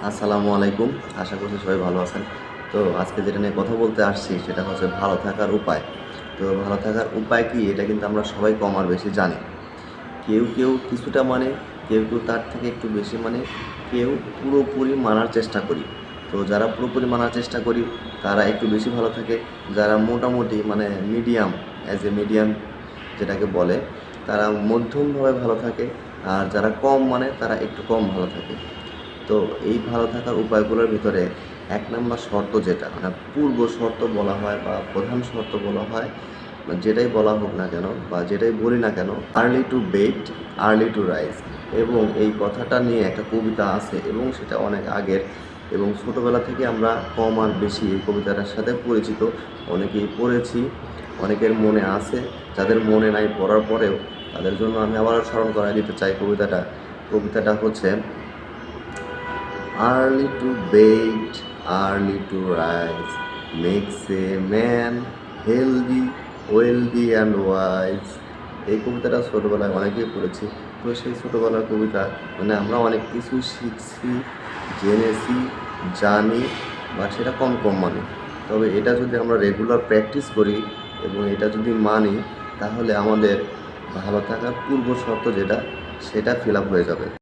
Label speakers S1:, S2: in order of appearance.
S1: আসসালামু আলাইকুম। আশা করছি সবাই ভালো আছেন। তো আজকে যেটা নিয়ে কথা বলতে আসছি সেটা হচ্ছে ভালো থাকার উপায়। তো ভালো থাকার উপায় কি? এটা কিন্তু আমরা সবাই কম আর বেশি জানি। কেউ কেউ কিছুটা মানে কেউ কেউ তার থেকে একটু বেশি মানে কেউ পুরোপুরি মানার চেষ্টা করি। তো যারা পুরোপুরি মানার চেষ্টা করি, তারা একটু বেশি ভালো থাকে। যারা মোটামুটি মানে মিডিয়াম অ্যাজ এ মিডিয়াম যেটাকে বলে, তারা মধ্যমভাবে ভালো থাকে। আর যারা কম মানে তারা একটু কম ভালো থাকে। তো এই ভালো থাকার উপায়গুলোর ভিতরে এক নম্বর শর্ত যেটা মানে পূর্ব শর্ত বলা হয় বা প্রধান শর্ত বলা হয় যেটাই বলা হোক না কেন বা যেটাই বলি না কেন early to bed early to rise এবং এই কথাটা নিয়ে একটা কবিতা আছে এবং সেটা অনেক আগের এবং ছোটোবেলা থেকে আমরা কম আর বেশি এই কবিতাটার সাথে পরিচিত, অনেকেই পড়েছি, অনেকের মনে আছে, যাদের মনে নাই পড়ার পরেও তাদের জন্য আমি আবারও স্মরণ করাই দিতে চাই কবিতাটা। কবিতাটা হচ্ছে Early to bait, early to rise makes a man healthy, wealthy and wise. এই কবিতাটা ছোটোবেলায় অনেকেই পড়েছি। তো সেই ছোটোবেলার কবিতা মানে আমরা অনেক কিছু শিখছি জেনেছি জানি বা সেটা কম কম মানি। তবে এটা যদি আমরা রেগুলার প্র্যাকটিস করি এবং এটা যদি মানি তাহলে আমাদের ভালো থাকার পূর্ব শর্ত যেটা সেটা ফিল হয়ে যাবে।